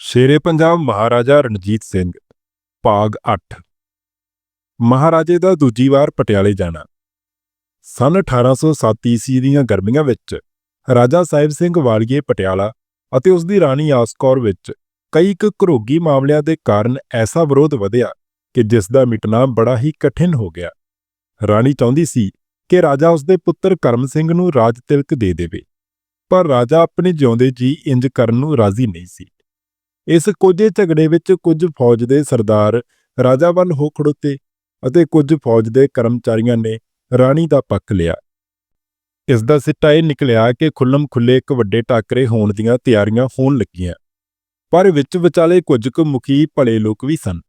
ਸ਼ੇਰੇ ਪੰਜਾਬ ਮਹਾਰਾਜਾ ਰਣਜੀਤ ਸਿੰਘ, ਭਾਗ 8 ਮਹਾਰਾਜੇ ਦਾ ਦੂਜੀ ਵਾਰ ਪਟਿਆਲੇ ਜਾਣਾ। ਸਨ 1807 ਈਸਵੀ ਦੀਆਂ ਗਰਮੀਆਂ ਵਿੱਚ ਰਾਜਾ ਸਾਹਿਬ ਸਿੰਘ ਵਾਲੀਏ ਪਟਿਆਲਾ ਅਤੇ ਉਸ ਦੀ ਰਾਣੀ ਆਸਕੌਰ ਵਿੱਚ ਕਈ ਕੁ ਘਰੋਗੀ ਮਾਮਲਿਆਂ ਦੇ ਕਾਰਨ ਐਸਾ ਵਿਰੋਧ ਵਧਿਆ ਕਿ ਜਿਸ ਦਾ ਮਿਟਣਾ ਬੜਾ ਹੀ ਕਠਿਨ ਹੋ ਗਿਆ। ਰਾਣੀ ਚਾਹੁੰਦੀ ਸੀ ਕਿ ਰਾਜਾ ਉਸ ਦੇ ਪੁੱਤਰ ਕਰਮ ਸਿੰਘ ਨੂੰ ਰਾਜ ਤਿਲਕ ਦੇ ਦੇਵੇ, ਪਰ ਰਾਜਾ ਆਪਣੇ ਜਿਉਂਦੇ ਜੀ ਇੰਜ ਕਰਨ ਨੂੰ ਰਾਜ਼ੀ ਨਹੀਂ ਸੀ। ਇਸ ਕੋਝੇ ਝਗੜੇ ਵਿੱਚ ਕੁਝ ਫੌਜ ਦੇ ਸਰਦਾਰ ਰਾਜਾ ਵੱਲ ਹੋ ਖੜੋਤੇ ਅਤੇ ਕੁਝ ਫੌਜ ਦੇ ਕਰਮਚਾਰੀਆਂ ਨੇ ਰਾਣੀ ਦਾ ਪੱਖ ਲਿਆ। ਇਸ ਦਾ ਸਿੱਟਾ ਇਹ ਨਿਕਲਿਆ ਕਿ ਖੁੱਲਮ ਖੁੱਲੇ ਇੱਕ ਵੱਡੇ ਟਾਕਰੇ ਹੋਣ ਦੀਆਂ ਤਿਆਰੀਆਂ ਹੋਣ ਲੱਗੀਆਂ, ਪਰ ਵਿੱਚ ਵਿਚਾਲੇ ਕੁਝ ਕੁ ਮੁਖੀ ਭਲੇ ਲੋਕ ਵੀ ਸਨ,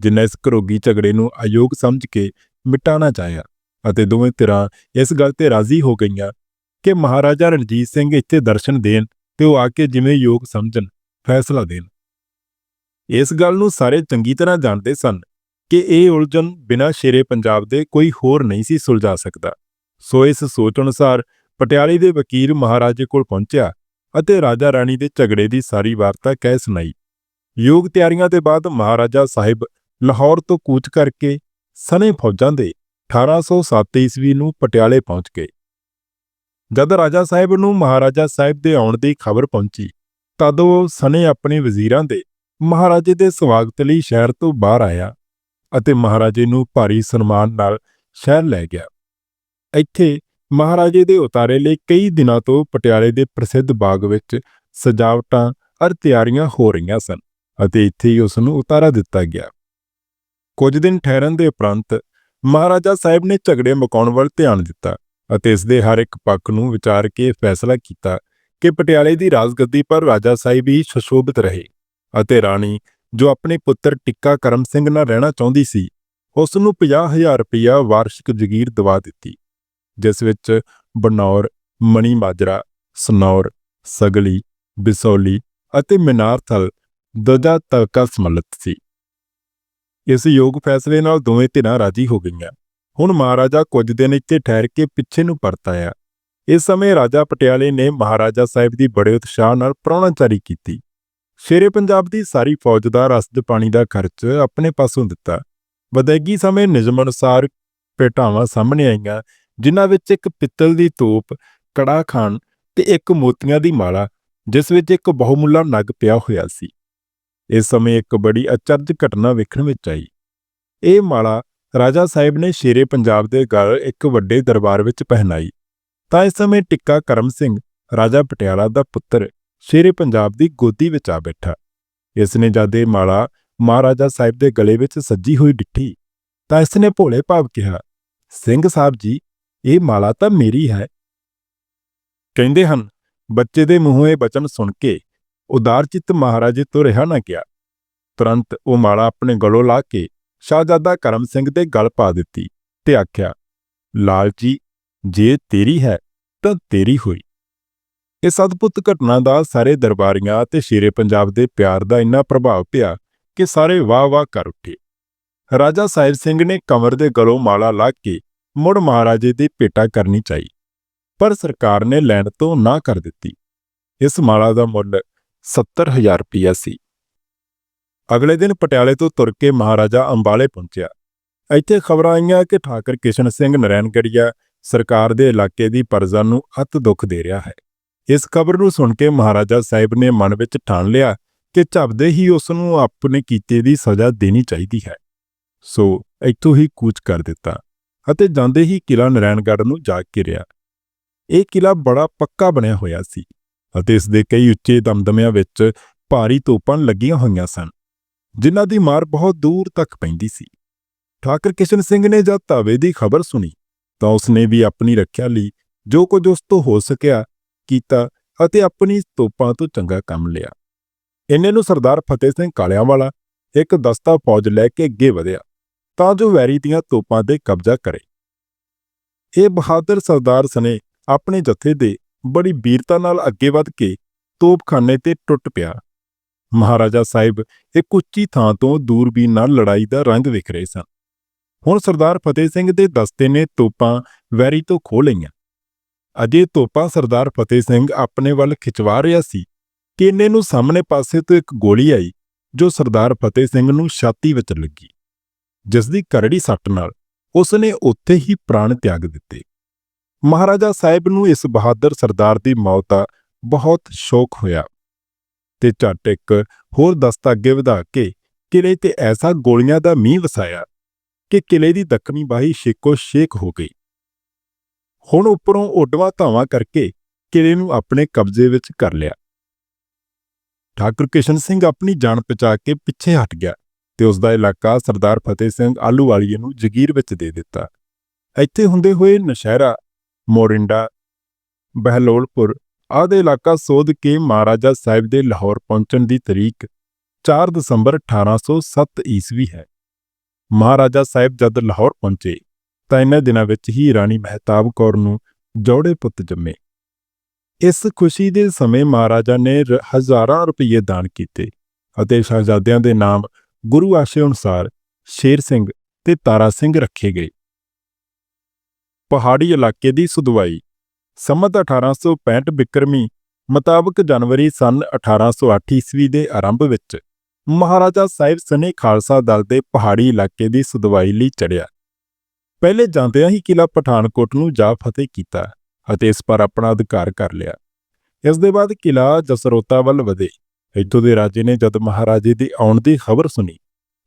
ਜਿਨ੍ਹਾਂ ਇਸ ਘਰੋਗੀ ਝਗੜੇ ਨੂੰ ਅਯੋਗ ਸਮਝ ਕੇ ਮਿਟਾਣਾ ਚਾਹਿਆ ਅਤੇ ਦੋਵੇਂ ਧਿਰਾਂ ਇਸ ਗੱਲ ਤੇ ਰਾਜ਼ੀ ਹੋ ਗਈਆਂ ਕਿ ਮਹਾਰਾਜਾ ਰਣਜੀਤ ਸਿੰਘ ਇੱਥੇ ਦਰਸ਼ਨ ਦੇਣ ਤੇ ਉਹ ਆ ਕੇ ਜਿਵੇਂ ਯੋਗ ਸਮਝਣ, ਫੈਸਲਾ ਦੇਣ। ਇਸ ਗੱਲ ਨੂੰ ਸਾਰੇ ਚੰਗੀ ਤਰ੍ਹਾਂ ਜਾਣਦੇ ਸਨ ਕਿ ਇਹ ਉਲਝਣ ਬਿਨਾਂ ਸ਼ੇਰੇ ਪੰਜਾਬ ਦੇ ਕੋਈ ਹੋਰ ਨਹੀਂ ਸੀ ਸੁਲਝਾ ਸਕਦਾ। ਸੋ ਇਸ ਸੋਚ ਅਨੁਸਾਰ ਪਟਿਆਲੇ ਦੇ ਵਕੀਲ ਮਹਾਰਾਜੇ ਕੋਲ ਪਹੁੰਚਿਆ ਅਤੇ ਰਾਜਾ ਰਾਣੀ ਦੇ ਝਗੜੇ ਦੀ ਸਾਰੀ ਵਾਰਤਾ ਕਹਿ ਸੁਣਾਈ। ਯੋਗ ਤਿਆਰੀਆਂ ਦੇ ਬਾਅਦ ਮਹਾਰਾਜਾ ਸਾਹਿਬ ਲਾਹੌਰ ਤੋਂ ਕੂਚ ਕਰਕੇ ਸਨੇ ਫੌਜਾਂ ਦੇ 1807 ਈਸਵੀ ਨੂੰ ਪਟਿਆਲੇ ਪਹੁੰਚ ਗਏ। ਜਦ ਰਾਜਾ ਸਾਹਿਬ ਨੂੰ ਮਹਾਰਾਜਾ ਸਾਹਿਬ ਦੇ ਆਉਣ ਦੀ ਖਬਰ ਪਹੁੰਚੀ, ਤਦ ਉਹ ਸਨੇ ਆਪਣੇ ਵਜ਼ੀਰਾਂ ਦੇ ਮਹਾਰਾਜੇ ਦੇ ਸਵਾਗਤ ਲਈ ਸ਼ਹਿਰ ਤੋਂ ਬਾਹਰ ਆਇਆ ਅਤੇ ਮਹਾਰਾਜੇ ਨੂੰ ਭਾਰੀ ਸਨਮਾਨ ਨਾਲ ਸ਼ਹਿਰ ਲੈ ਗਿਆ। ਇੱਥੇ ਮਹਾਰਾਜੇ ਦੇ ਉਤਾਰੇ ਲਈ ਕਈ ਦਿਨਾਂ ਤੋਂ ਪਟਿਆਲੇ ਦੇ ਪ੍ਰਸਿੱਧ ਬਾਗ ਵਿੱਚ ਸਜਾਵਟਾਂ ਅਰ ਤਿਆਰੀਆਂ ਹੋ ਰਹੀਆਂ ਸਨ ਅਤੇ ਇੱਥੇ ਹੀ ਉਸ ਨੂੰ ਉਤਾਰਾ ਦਿੱਤਾ ਗਿਆ। ਕੁਝ ਦਿਨ ਠਹਿਰਨ ਦੇ ਉਪਰੰਤ ਮਹਾਰਾਜਾ ਸਾਹਿਬ ਨੇ ਝਗੜੇ ਮੁਕਾਉਣ ਵੱਲ ਧਿਆਨ ਦਿੱਤਾ ਅਤੇ ਇਸ ਦੇ ਹਰ ਇੱਕ ਪੱਖ ਨੂੰ ਵਿਚਾਰ ਕੇ ਫੈਸਲਾ ਕੀਤਾ ਕਿ ਪਟਿਆਲੇ ਦੀ ਰਾਜਗੱਦੀ ਪਰ ਰਾਜਾ ਸਾਹਿਬ ਹੀ ਸੁਸ਼ੋਭਿਤ ਰਹੇ। ਅਤੇ ਰਾਣੀ, ਜੋ ਆਪਣੇ ਪੁੱਤਰ ਟਿੱਕਾ ਕਰਮ ਸਿੰਘ ਨਾਲ ਰਹਿਣਾ ਚਾਹੁੰਦੀ ਸੀ ਉਸ ਨੂੰ 50000 ਰੁਪਇਆ ਵਾਰਸ਼ਿਕ ਜਗੀਰ ਦਵਾ ਦਿੱਤੀ, ਜਿਸ ਵਿੱਚ ਬਨੌਰ ਮਣੀ ਮਾਜਰਾ ਸਨੌਰ, ਸਗਲੀ, ਬਿਸੌਲੀ ਅਤੇ ਮਿਨਾਰਥਲ ਦਜਾ ਤਲਕਾ ਸਮਲਤ ਸੀ। ਇਸ ਯੋਗ ਫੈਸਲੇ ਨਾਲ ਦੋਵੇਂ ਧਿਰਾਂ ਰਾਜੀ ਹੋ ਗਈਆਂ। ਹੁਣ ਮਹਾਰਾਜਾ ਕੁਝ ਦਿਨ ਇੱਥੇ ਠਹਿਰ ਕੇ ਪਿੱਛੇ ਨੂੰ ਪਰਤ ਆਇਆ। ਇਸ ਸਮੇਂ ਰਾਜਾ ਪਟਿਆਲੇ ਨੇ ਮਹਾਰਾਜਾ ਸਾਹਿਬ ਦੀ ਬੜੇ ਉਤਸ਼ਾਹ ਨਾਲ ਪ੍ਰਾਹੁਣਾਚਾਰੀ ਕੀਤੀ। ਸ਼ੇਰੇ ਪੰਜਾਬ ਦੀ ਸਾਰੀ ਫੌਜ ਦਾ ਰਸਦ ਪਾਣੀ ਦਾ ਖਰਚ ਆਪਣੇ ਪਾਸੋਂ ਦਿੱਤਾ। ਵਿਦੈਗੀ ਸਮੇਂ ਨਿਯਮ ਅਨੁਸਾਰ ਭੇਟਾਵਾਂ ਸਾਹਮਣੇ ਆਈਆਂ, ਜਿਨ੍ਹਾਂ ਵਿੱਚ ਇੱਕ ਪਿੱਤਲ ਦੀ ਤੋਪ ਕੜਾ ਖਾਨ ਤੇ ਇੱਕ ਮੋਤੀਆਂ ਦੀ ਮਾਲਾ, ਜਿਸ ਵਿੱਚ ਇੱਕ ਬਹੁਮੁੱਲਾ ਨਗ ਪਿਆ ਹੋਇਆ ਸੀ। ਇਸ ਸਮੇਂ ਇੱਕ ਬੜੀ ਅਚਰਜ ਘਟਨਾ ਵੇਖਣ ਵਿੱਚ ਆਈ। ਇਹ ਮਾਲਾ ਰਾਜਾ ਸਾਹਿਬ ਨੇ ਸ਼ੇਰੇ ਪੰਜਾਬ ਦੇ ਗਲ ਇੱਕ ਵੱਡੇ ਦਰਬਾਰ ਵਿੱਚ ਪਹਿਨਾਈ। ਤਾਂ ਇਸ ਸਮੇਂ ਟਿੱਕਾ ਕਰਮ ਸਿੰਘ, ਰਾਜਾ ਪਟਿਆਲਾ ਦਾ ਪੁੱਤਰ ਸ਼ੇਰੇ ਪੰਜਾਬ ਦੀ ਗੋਦੀ ਵਿੱਚ ਆ ਬੈਠਾ। ਇਸ ਨੇ ਜਦ ਇਹ ਮਾਲਾ ਮਹਾਰਾਜਾ ਸਾਹਿਬ ਦੇ ਗਲੇ ਵਿੱਚ ਸੱਜੀ ਹੋਈ ਡਿੱਠੀ, ਤਾਂ ਇਸ ਨੇ ਭੋਲੇ ਭਾਵ ਕਿਹਾ, ਸਿੰਘ ਸਾਹਿਬ ਜੀ, ਇਹ ਮਾਲਾ ਤਾਂ ਮੇਰੀ ਹੈ। ਕਹਿੰਦੇ ਹਨ, ਬੱਚੇ ਦੇ ਮੂੰਹੋਂ ਇਹ ਬਚਨ ਸੁਣ ਕੇ ਉਦਾਰ ਚਿੱਤ ਮਹਾਰਾਜੇ ਤੋਂ ਰਿਹਾ ਨਾ ਗਿਆ। ਤੁਰੰਤ ਉਹ ਮਾਲਾ ਆਪਣੇ ਗਲੋਂ ਲਾ ਕੇ ਸ਼ਾਹਜ਼ਾਦਾ ਕਰਮ ਸਿੰਘ ਦੇ ਗਲ ਪਾ ਦਿੱਤੀ ਤੇ ਆਖਿਆ ਲਾਲਚੀ ਜੇ ਤੇਰੀ ਹੈ, ਤਾਂ ਤੇਰੀ ਹੋਈ। ਇਸ ਅਦਭੁਤ ਘਟਨਾ ਦਾ ਸਾਰੇ ਦਰਬਾਰੀਆਂ ਤੇ ਸ਼ੇਰੇ ਪੰਜਾਬ ਦੇ ਪਿਆਰ ਦਾ ਇੰਨਾ ਪ੍ਰਭਾਵ ਪਿਆ ਕਿ ਸਾਰੇ ਵਾਹ-ਵਾਹ ਕਰ ਉੱਠੇ। ਰਾਜਾ ਸਾਹਿਬ ਸਿੰਘ ਨੇ ਕਮਰ ਦੇ ਗਲੋਂ ਮਾਲਾ ਲਾ ਕੇ ਮੁੜ ਮਹਾਰਾਜੇ ਦੀ ਭੇਟਾ ਕਰਨੀ ਚਾਹੀ, ਪਰ ਸਰਕਾਰ ਨੇ ਲੈਣ ਤੋਂ ਨਾ ਕਰ ਦਿੱਤੀ। ਇਸ ਮਾਲਾ ਦਾ ਮੁੱਲ 70000 ਰੁਪਇਆ ਸੀ। ਅਗਲੇ ਦਿਨ ਪਟਿਆਲੇ ਤੋਂ ਤੁਰ ਕੇ ਮਹਾਰਾਜਾ ਅੰਬਾਲੇ ਪਹੁੰਚਿਆ। ਇੱਥੇ ਖਬਰਾਂ ਆਈਆਂ ਕਿ ਠਾਕਰ ਕਿਸ਼ਨ ਸਿੰਘ ਨਰੈਣਗੜੀਆ ਸਰਕਾਰ ਦੇ ਇਲਾਕੇ ਦੀ ਪਰਜਾ ਨੂੰ ਅਤ ਦੁੱਖ ਦੇ ਰਿਹਾ ਹੈ। ਇਸ ਖਬਰ ਨੂੰ ਸੁਣ ਕੇ ਮਹਾਰਾਜਾ ਸਾਹਿਬ ਨੇ ਮਨ ਵਿੱਚ ਠਾਣ ਲਿਆ ਕਿ ਝਪਦੇ ਹੀ ਉਸ ਨੂੰ ਆਪਣੇ ਕੀਤੇ ਦੀ ਸਜ਼ਾ ਦੇਣੀ ਚਾਹੀਦੀ ਹੈ। ਸੋ ਇੱਥੋਂ ਹੀ ਕੂਚ ਕਰ ਦਿੱਤਾ ਅਤੇ ਜਾਂਦੇ ਹੀ ਕਿਲਾ ਨਰੈਣਗੜ੍ਹ ਨੂੰ ਜਾ ਘਿਰਿਆ ਇਹ ਕਿਲਾ ਬੜਾ ਪੱਕਾ ਬਣਿਆ ਹੋਇਆ ਸੀ ਅਤੇ ਇਸ ਦੇ ਕਈ ਉੱਚੇ ਦਮਦਮਿਆਂ ਵਿੱਚ ਭਾਰੀ ਤੋਪਾਂ ਲੱਗੀਆਂ ਹੋਈਆਂ ਸਨ, ਜਿਨ੍ਹਾਂ ਦੀ ਮਾਰ ਬਹੁਤ ਦੂਰ ਤੱਕ ਪੈਂਦੀ ਸੀ। ਠਾਕਰ ਕਿਸ਼ਨ ਸਿੰਘ ਨੇ ਜਦ ਧਾਵੇ ਦੀ ਖਬਰ ਸੁਣੀ ਤਾਂ ਉਸਨੇ ਵੀ ਆਪਣੀ ਰੱਖਿਆ ਲਈ ਜੋ ਕੁਝ ਉਸ ਤੋਂ ਹੋ ਸਕਿਆ ਕੀਤਾ ਅਤੇ ਆਪਣੀ ਤੋਪਾਂ ਤੋਂ ਚੰਗਾ ਕੰਮ ਲਿਆ। ਇੰਨੇ ਨੂੰ ਸਰਦਾਰ ਫਤਿਹ ਸਿੰਘ ਕਾਲਿਆਂਵਾਲਾ ਇੱਕ ਦਸਤਾ ਫੌਜ ਲੈ ਕੇ ਅੱਗੇ ਵਧਿਆ ਤਾਂ ਜੋ ਵੈਰੀ ਦੀਆਂ ਤੋਪਾਂ ਤੇ ਕਬਜ਼ਾ ਕਰੇ। ਇਹ ਬਹਾਦਰ ਸਰਦਾਰ ਸਨੇ ਆਪਣੇ ਜਥੇ ਦੇ ਬੜੀ ਵੀਰਤਾ ਨਾਲ ਅੱਗੇ ਵਧ ਕੇ ਤੋਪਖਾਨੇ ਤੇ ਟੁੱਟ ਪਿਆ। ਮਹਾਰਾਜਾ ਸਾਹਿਬ ਇੱਕ ਉੱਚੀ ਥਾਂ ਤੋਂ ਦੂਰਬੀਨ ਨਾਲ ਲੜਾਈ ਦਾ ਰੰਗ ਵਿਖ ਰਹੇ ਸਨ। ਹੁਣ ਸਰਦਾਰ ਫਤਿਹ ਸਿੰਘ ਦੇ ਦਸਤੇ ਨੇ ਤੋਪਾਂ ਵੈਰੀ ਤੋਂ ਖੋਹ ਲਈਆਂ। ਅਜੇ ਤੋਪਾਂ ਸਰਦਾਰ ਫਤਿਹ ਸਿੰਘ ਆਪਣੇ ਵੱਲ ਖਿਚਵਾ ਰਿਹਾ ਸੀ। ਕਿ ਇਹਨੇ ਨੂੰ ਸਾਹਮਣੇ ਪਾਸੇ ਤੋਂ ਇੱਕ ਗੋਲੀ ਆਈ, ਜੋ ਸਰਦਾਰ ਫਤਿਹ ਸਿੰਘ ਨੂੰ ਛਾਤੀ ਵਿੱਚ ਲੱਗੀ। ਜਿਸ ਦੀ ਕਰੜੀ ਸੱਟ ਨਾਲ ਉਸ ਨੇ ਉੱਥੇ ਹੀ ਪ੍ਰਾਣ ਤਿਆਗ ਦਿੱਤੇ। ਮਹਾਰਾਜਾ ਸਾਹਿਬ ਨੂੰ ਇਸ ਬਹਾਦਰ ਸਰਦਾਰ ਦੀ ਮੌਤ ਦਾ ਬਹੁਤ ਸ਼ੋਕ ਹੋਇਆ ਤੇ ਝੱਟ ਇੱਕ ਹੋਰ ਦਸਤਾ ਅੱਗੇ ਵਧਾ ਕੇ ਕਿਲੇ ਤੇ ਐਸਾ ਗੋਲੀਆਂ ਦਾ ਮੀਂਹ ਵਸਾਇਆ ਕਿ ਕਿਲੇ ਦੀ ਦੱਖਣੀ ਬਾਹੀ ਸ਼ੇਕੋ ਸ਼ੇਕ ਹੋ ਗਈ। ਹੁਣ ਉੱਪਰੋਂ ਓਡਵਾ ਧਾਵਾਂ ਕਰਕੇ ਕਿਲੇ ਨੂੰ ਆਪਣੇ ਕਬਜ਼ੇ ਵਿੱਚ ਕਰ ਲਿਆ। ਠਾਕੁਰ ਕਿਸ਼ਨ ਸਿੰਘ ਆਪਣੀ ਜਾਨ ਬਚਾ ਕੇ ਪਿੱਛੇ ਹਟ ਗਿਆ ਤੇ ਉਸ ਦਾ ਇਲਾਕਾ ਸਰਦਾਰ ਫਤਿਹ ਸਿੰਘ ਆਲੂਵਾਲੀਏ ਨੂੰ ਜਗੀਰ ਵਿੱਚ ਦੇ ਦਿੱਤਾ। ਇੱਥੇ ਹੁੰਦੇ ਹੋਏ ਨਸ਼ਹਿਰਾ, ਮੋਰਿੰਡਾ, ਬਹਿਲੋਲਪੁਰ ਆਦਿ ਇਲਾਕਾ ਸੋਧ ਕੇ ਮਹਾਰਾਜਾ ਸਾਹਿਬ ਦੇ ਲਾਹੌਰ ਪਹੁੰਚਣ ਦੀ ਤਰੀਕ 4 ਦਸੰਬਰ 1807 ਈਸਵੀ ਹੈ। ਮਹਾਰਾਜਾ ਸਾਹਿਬ ਜਦ ਲਾਹੌਰ ਪਹੁੰਚੇ ਤਾਂ ਇਨ੍ਹਾਂ ਦਿਨਾਂ ਵਿੱਚ ਹੀ ਰਾਣੀ ਮਹਿਤਾਬ ਕੌਰ ਨੂੰ ਜੋੜੇ ਪੁੱਤ ਜੰਮੇ। ਇਸ ਖੁਸ਼ੀ ਦੇ ਸਮੇਂ ਮਹਾਰਾਜਾ ਨੇ ਰ- ਹਜ਼ਾਰਾਂ ਰੁਪਏ ਦਾਨ ਕੀਤੇ ਅਤੇ ਸ਼ਹਿਜ਼ਾਦਿਆਂ ਦੇ ਨਾਮ ਗੁਰੂ ਆਸ਼ੇ ਅਨੁਸਾਰ ਸ਼ੇਰ ਸਿੰਘ ਤੇ ਤਾਰਾ ਸਿੰਘ ਰੱਖੇ ਗਏ। ਪਹਾੜੀ ਇਲਾਕੇ ਦੀ ਸੁਧਵਾਈ ਸੰਮਤ 1865 ਬਿਕਰਮੀ ਮੁਤਾਬਕ ਜਨਵਰੀ ਸਨ 1808 ਈਸਵੀ ਦੇ ਆਰੰਭ ਵਿੱਚ ਮਹਾਰਾਜਾ ਸਾਹਿਬ ਸਨੇ ਖਾਲਸਾ ਦਲ ਦੇ ਪਹਾੜੀ ਇਲਾਕੇ ਦੀ ਸੁਧਵਾਈ ਲਈ ਚੜਿਆ ਪਹਿਲੇ ਜਾਂਦਿਆਂ ਹੀ ਕਿਲਾ ਪਠਾਨਕੋਟ ਨੂੰ ਜਾ ਫਤਿਹ ਕੀਤਾ ਅਤੇ ਇਸ ਪਰ ਆਪਣਾ ਅਧਿਕਾਰ ਕਰ ਲਿਆ। ਇਸ ਦੇ ਬਾਅਦ ਕਿਲਾ ਜਸਰੋਤਾ ਵੱਲ ਵਧੇ। ਇੱਥੋਂ ਦੇ ਰਾਜੇ ਨੇ ਜਦ ਮਹਾਰਾਜੇ ਦੀ ਆਉਣ ਦੀ ਖਬਰ ਸੁਣੀ,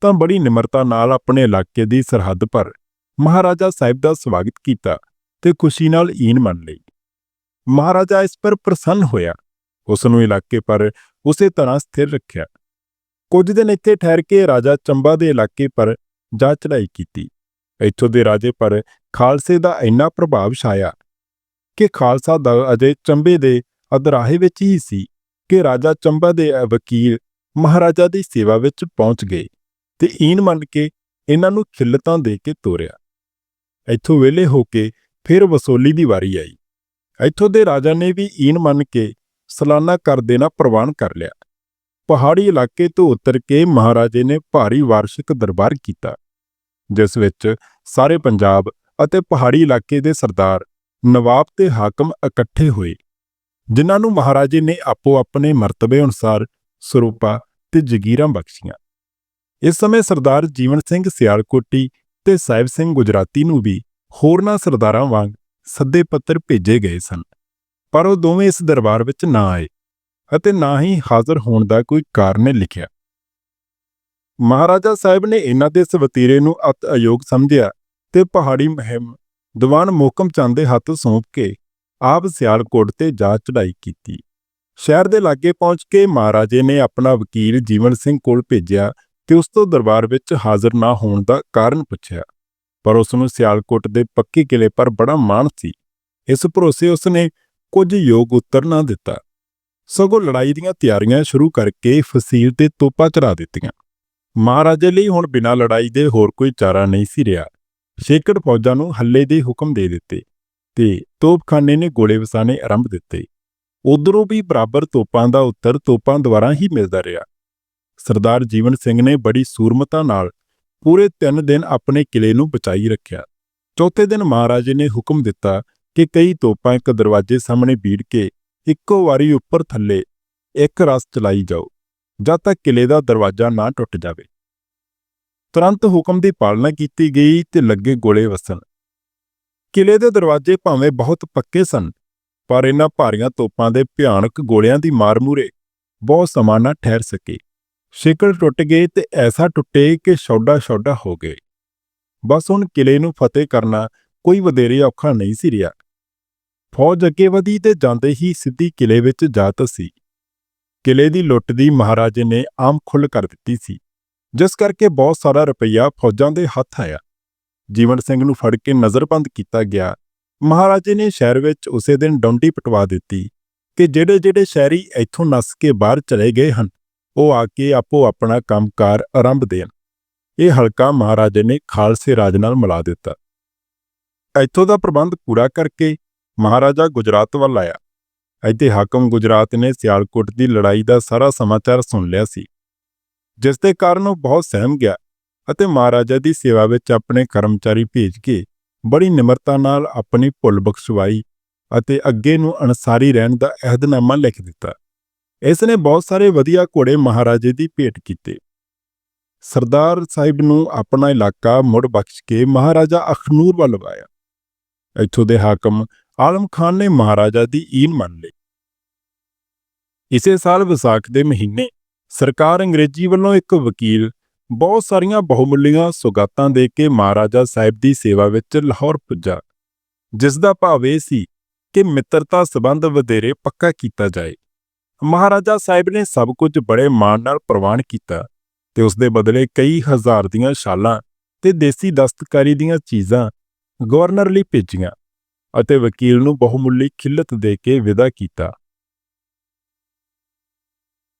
ਤਾਂ ਬੜੀ ਨਿਮਰਤਾ ਨਾਲ ਆਪਣੇ ਇਲਾਕੇ ਦੀ ਸਰਹੱਦ ਪਰ ਮਹਾਰਾਜਾ ਸਾਹਿਬ ਦਾ ਸਵਾਗਤ ਕੀਤਾ ਤੇ ਖੁਸ਼ੀ ਨਾਲ ਈਨ ਮੰਨ ਲਈ। ਮਹਾਰਾਜਾ ਇਸ ਪਰ ਪ੍ਰਸੰਨ ਹੋਇਆ। ਉਸ ਨੂੰ ਇਲਾਕੇ ਪਰ ਉਸੇ ਤਰ੍ਹਾਂ ਸਥਿਰ ਰੱਖਿਆ। ਕੁਝ ਦਿਨ ਇੱਥੇ ਠਹਿਰ ਕੇ ਰਾਜਾ ਚੰਬਾ ਦੇ ਇਲਾਕੇ ਪਰ ਜਾ ਚੜ੍ਹਾਈ ਕੀਤੀ। ਇੱਥੋਂ ਦੇ ਰਾਜੇ ਪਰ ਖਾਲਸੇ ਦਾ ਇੰਨਾ ਪ੍ਰਭਾਵ ਛਾਇਆ ਕਿ ਖਾਲਸਾ ਦਾ ਅਜੇ ਚੰਬੇ ਦੇ ਅਦਰਾਹੇ ਵਿੱਚ ਹੀ ਸੀ ਕਿ ਰਾਜਾ ਚੰਬਾ ਦੇ ਵਕੀਲ ਮਹਾਰਾਜਾ ਦੀ ਸੇਵਾ ਵਿੱਚ ਪਹੁੰਚ ਗਏ ਤੇ ਈਨ ਮੰਨ ਕੇ ਇਹਨਾਂ ਨੂੰ ਖਿੱਲਤਾਂ ਦੇ ਕੇ ਤੋਰਿਆ। ਇੱਥੋਂ ਵਿਹਲੇ ਹੋ ਕੇ ਫਿਰ ਵਸੋਲੀ ਦੀ ਵਾਰੀ ਆਈ। ਇੱਥੋਂ ਦੇ ਰਾਜਾ ਨੇ ਵੀ ਈਨ ਮੰਨ ਕੇ ਸਲਾਨਾ ਕਰ ਦੇਣਾ ਪ੍ਰਵਾਨ ਕਰ ਲਿਆ। ਪਹਾੜੀ ਇਲਾਕੇ ਤੋਂ ਉਤਰ ਕੇ ਮਹਾਰਾਜੇ ਨੇ ਭਾਰੀ ਵਾਰਸ਼ਿਕ ਦਰਬਾਰ ਕੀਤਾ। ਜਿਸ ਵਿੱਚ ਸਾਰੇ ਪੰਜਾਬ ਅਤੇ ਪਹਾੜੀ ਇਲਾਕੇ ਦੇ ਸਰਦਾਰ, ਨਵਾਬ ਤੇ ਹਾਕਮ ਇਕੱਠੇ ਹੋਏ। ਜਿਨ੍ਹਾਂ ਨੂੰ ਮਹਾਰਾਜੇ ਨੇ ਆਪੋ ਆਪਣੇ ਮਰਤਬੇ ਅਨੁਸਾਰ ਸਰੂਪਾ ਤੇ ਜਗੀਰਾਂ ਬਖਸ਼ੀਆਂ। ਇਸ ਸਮੇਂ ਸਰਦਾਰ ਜੀਵਨ ਸਿੰਘ ਸਿਆਲਕੋਟੀ ਤੇ ਸਾਹਿਬ ਸਿੰਘ ਗੁਜਰਾਤੀ ਨੂੰ ਵੀ ਹੋਰਨਾਂ ਸਰਦਾਰਾਂ ਵਾਂਗ ਸੱਦੇ ਪੱਤਰ ਭੇਜੇ ਗਏ ਸਨ। ਪਰ ਉਹ ਦੋਵੇਂ ਇਸ ਦਰਬਾਰ ਵਿੱਚ ਨਾ ਆਏ ਅਤੇ ਨਾ ਹੀ ਹਾਜ਼ਰ ਹੋਣ ਦਾ ਕੋਈ ਕਾਰਨ ਲਿਖਿਆ। ਮਹਾਰਾਜਾ ਸਾਹਿਬ ਨੇ ਇਹਨਾਂ ਦੇ ਇਸ ਵਤੀਰੇ ਨੂੰ ਅਤ ਅਯੋਗ ਸਮਝਿਆ ਤੇ ਪਹਾੜੀ ਮਹਿਮ ਦੀਵਾਨ ਮੋਕਮ ਚੰਦ ਦੇ ਹੱਥ ਸੌਂਪ ਕੇ ਆਪ ਸਿਆਲਕੋਟ ਤੇ ਜਾ ਚੜਾਈ ਕੀਤੀ। ਸ਼ਹਿਰ ਦੇ ਲਾਗੇ ਪਹੁੰਚ ਕੇ ਮਹਾਰਾਜੇ ਨੇ ਆਪਣਾ ਵਕੀਲ ਜੀਵਨ ਸਿੰਘ ਕੋਲ ਭੇਜਿਆ ਤੇ ਉਸ ਤੋਂ ਦਰਬਾਰ ਵਿੱਚ ਹਾਜ਼ਰ ਨਾ ਹੋਣ ਦਾ ਕਾਰਨ ਪੁੱਛਿਆ। ਪਰ ਉਸ ਨੂੰ ਸਿਆਲਕੋਟ ਦੇ ਪੱਕੇ ਕਿਲੇ ਪਰ ਬੜਾ ਮਾਣ ਸੀ। ਇਸ ਭਰੋਸੇ ਉਸ ਨੇ ਕੁਝ ਯੋਗ ਉੱਤਰ ਨਾ ਦਿੱਤਾ। ਸਗੋਂ ਲੜਾਈ ਦੀਆਂ ਤਿਆਰੀਆਂ ਸ਼ੁਰੂ ਕਰਕੇ ਫਸੀਲ ਤੇ ਤੋਪਾਂ ਚੜਾ ਦਿੱਤੀਆਂ। ਮਹਾਰਾਜੇ ਲਈ ਹੁਣ ਬਿਨਾਂ ਲੜਾਈ ਦੇ ਹੋਰ ਕੋਈ ਚਾਰਾ ਨਹੀਂ ਸੀ ਰਿਹਾ। ਸੈਕੜ ਫੌਜਾਂ ਨੂੰ ਹੱਲੇ ਦੇ ਹੁਕਮ ਦੇ ਦਿੱਤੇ ਤੇ ਤੋਪਖਾਨੇ ਨੇ ਗੋਲੇ ਵਸਾਣੇ ਆਰੰਭ ਦਿੱਤੇ। ਉਧਰੋਂ ਵੀ ਬਰਾਬਰ ਤੋਪਾਂ ਦਾ ਉੱਤਰ ਤੋਪਾਂ ਦੁਆਰਾ ਹੀ ਮਿਲਦਾ ਰਿਹਾ। ਸਰਦਾਰ ਜੀਵਨ ਸਿੰਘ ਨੇ ਬੜੀ ਸੂਰਮਤਾ ਨਾਲ ਪੂਰੇ 3 ਦਿਨ ਆਪਣੇ ਕਿਲੇ ਨੂੰ ਬਚਾਈ ਰੱਖਿਆ। ਚੌਥੇ ਦਿਨ ਮਹਾਰਾਜੇ ਨੇ ਹੁਕਮ ਦਿੱਤਾ ਕਿ ਕਈ ਤੋਪਾਂ ਇੱਕ ਦਰਵਾਜ਼ੇ ਸਾਹਮਣੇ ਬੀੜ ਕੇ ਇੱਕੋ ਵਾਰੀ ਉੱਪਰ ਥੱਲੇ ਇੱਕ ਰਸ ਚਲਾਈ ਜਾਓ। ਜਦ ਤੱਕ ਕਿਲੇ ਦਾ ਦਰਵਾਜ਼ਾ ਨਾ ਟੁੱਟ ਜਾਵੇ। ਤੁਰੰਤ ਹੁਕਮ ਦੀ ਪਾਲਣਾ ਕੀਤੀ ਗਈ ਤੇ ਲੱਗੇ ਗੋਲੇ ਵਸਣ। ਕਿਲੇ ਦੇ ਦਰਵਾਜ਼ੇ ਭਾਵੇਂ ਬਹੁਤ ਪੱਕੇ ਸਨ, ਪਰ ਇਹਨਾਂ ਭਾਰੀਆਂ ਤੋਪਾਂ ਦੇ ਭਿਆਨਕ ਗੋਲਿਆਂ ਦੀ ਮਾਰ ਮੂਰੇ ਬਹੁਤ ਸਮਾਂ ਨਾ ਠਹਿਰ ਸਕੇ। ਸ਼ਿਕਲ ਟੁੱਟ ਗਏ ਤੇ ਐਸਾ ਟੁੱਟੇ ਕਿ ਛੋਡਾ ਛੋਡਾ ਹੋ ਗਏ। ਬਸ ਹੁਣ ਕਿਲੇ ਨੂੰ ਫਤਿਹ ਕਰਨਾ ਕੋਈ ਵਧੇਰੇ ਔਖਾ ਨਹੀਂ ਸੀ ਰਿਹਾ। ਫੌਜ ਅੱਗੇ ਵਧੀ ਤੇ ਜਾਂਦੇ ਹੀ ਸਿੱਧੀ ਕਿਲੇ ਵਿੱਚ ਜਾ ਧੱਸੀ। ਕਿਲੇ ਦੀ ਲੁੱਟ ਦੀ ਮਹਾਰਾਜੇ ਨੇ ਆਮ ਖੁੱਲ ਕਰ ਦਿੱਤੀ ਸੀ, ਜਿਸ ਕਰਕੇ ਬਹੁਤ ਸਾਰਾ ਰੁਪਈਆ ਫੌਜਾਂ ਦੇ ਹੱਥ ਆਇਆ। ਜੀਵਨ ਸਿੰਘ ਨੂੰ ਫੜ ਕੇ ਨਜ਼ਰਬੰਦ ਕੀਤਾ ਗਿਆ। ਮਹਾਰਾਜੇ ਨੇ ਸ਼ਹਿਰ ਵਿੱਚ ਉਸੇ ਦਿਨ ਡੌਂਡੀ ਪਟਵਾ ਦਿੱਤੀ ਕਿ ਜਿਹੜੇ ਜਿਹੜੇ ਸ਼ਹਿਰੀ ਇੱਥੋਂ ਨੱਸ ਕੇ ਬਾਹਰ ਚਲੇ ਗਏ ਹਨ, ਉਹ ਆ ਕੇ ਆਪੋ ਆਪਣਾ ਕੰਮਕਾਰ ਆਰੰਭ ਦੇਣ। ਇਹ ਹਲਕਾ ਮਹਾਰਾਜੇ ਨੇ ਖਾਲਸੇ ਰਾਜ ਨਾਲ ਮਿਲਾ ਦਿੱਤਾ। ਇੱਥੋਂ ਦਾ ਪ੍ਰਬੰਧ ਪੂਰਾ ਕਰਕੇ ਮਹਾਰਾਜਾ ਗੁਜਰਾਤ ਵੱਲ ਆਇਆ। ਇੱਥੇ ਹਾਕਮ ਗੁਜਰਾਤ ਨੇ ਸਿਆਲਕੋਟ ਦੀ ਲੜਾਈ ਦਾ ਸਾਰਾ ਸਮਾਚਾਰ ਸੁਣ ਲਿਆ ਸੀ, ਜਿਸ ਦੇ ਕਾਰਨ ਉਹ ਬਹੁਤ ਸਹਿਮ ਗਿਆ ਅਤੇ ਮਹਾਰਾਜਾ ਦੀ ਸੇਵਾ ਵਿੱਚ ਆਪਣੇ ਕਰਮਚਾਰੀ ਭੇਜ ਕੇ ਬੜੀ ਨਿਮਰਤਾ ਨਾਲ ਆਪਣੀ ਭੁੱਲ ਬਖਸ਼ਵਾਈ ਅਤੇ ਅੱਗੇ ਨੂੰ ਅਨਸਾਰੀ ਰਹਿਣ ਦਾ ਅਹਿਦਨਾਮਾ ਲਿਖ ਦਿੱਤਾ। ਇਸ ਨੇ ਬਹੁਤ ਸਾਰੇ ਵਧੀਆ ਘੋੜੇ ਮਹਾਰਾਜੇ ਦੀ ਭੇਟ ਕੀਤੇ। ਸਰਦਾਰ ਸਾਹਿਬ ਨੂੰ ਆਪਣਾ ਇਲਾਕਾ ਮੁੜ ਬਖਸ਼ ਕੇ ਮਹਾਰਾਜਾ ਅਖਨੂਰ ਵੱਲ ਵਾਇਆ ਇੱਥੋਂ ਦੇ ਹਾਕਮ ਆਲਮ ਖਾਨ ਨੇ ਮਹਾਰਾਜਾ ਦੀ ਈਨ ਮੰਨ ਲਈ। ਇਸੇ ਸਾਲ ਵਿਸਾਖ ਦੇ ਮਹੀਨੇ ਸਰਕਾਰ ਅੰਗਰੇਜ਼ੀ ਵੱਲੋਂ ਇੱਕ ਵਕੀਲ ਬਹੁਤ ਸਾਰੀਆਂ ਬਹੁਮੁੱਲੀਆਂ ਸੁਗਾਤਾਂ ਦੇ ਕੇ ਮਹਾਰਾਜਾ ਸਾਹਿਬ ਦੀ ਸੇਵਾ ਵਿੱਚ ਲਾਹੌਰ ਪੁੱਜਾ ਜਿਸ ਦਾ ਭਾਵ ਇਹ ਸੀ ਕਿ ਮਿੱਤਰਤਾ ਸਬੰਧ ਵਧੇਰੇ ਪੱਕਾ ਕੀਤਾ ਜਾਏ। ਮਹਾਰਾਜਾ ਸਾਹਿਬ ਨੇ ਸਭ ਕੁਝ ਬੜੇ ਮਾਣ ਨਾਲ ਪ੍ਰਵਾਨ ਕੀਤਾ ਤੇ ਉਸ ਦੇ ਬਦਲੇ ਕਈ ਹਜ਼ਾਰ ਦੀਆਂ ਸ਼ਾਲਾਂ ਤੇ ਦੇਸੀ ਦਸਤਕਾਰੀ ਦੀਆਂ ਚੀਜ਼ਾਂ ਗਵਰਨਰ ਲਈ ਭੇਜੀਆਂ ਅਤੇ ਵਕੀਲ ਨੂੰ ਬਹੁਮੁੱਲੀ ਖਿੱਲਤ ਦੇ ਕੇ ਵਿਦਾ ਕੀਤਾ।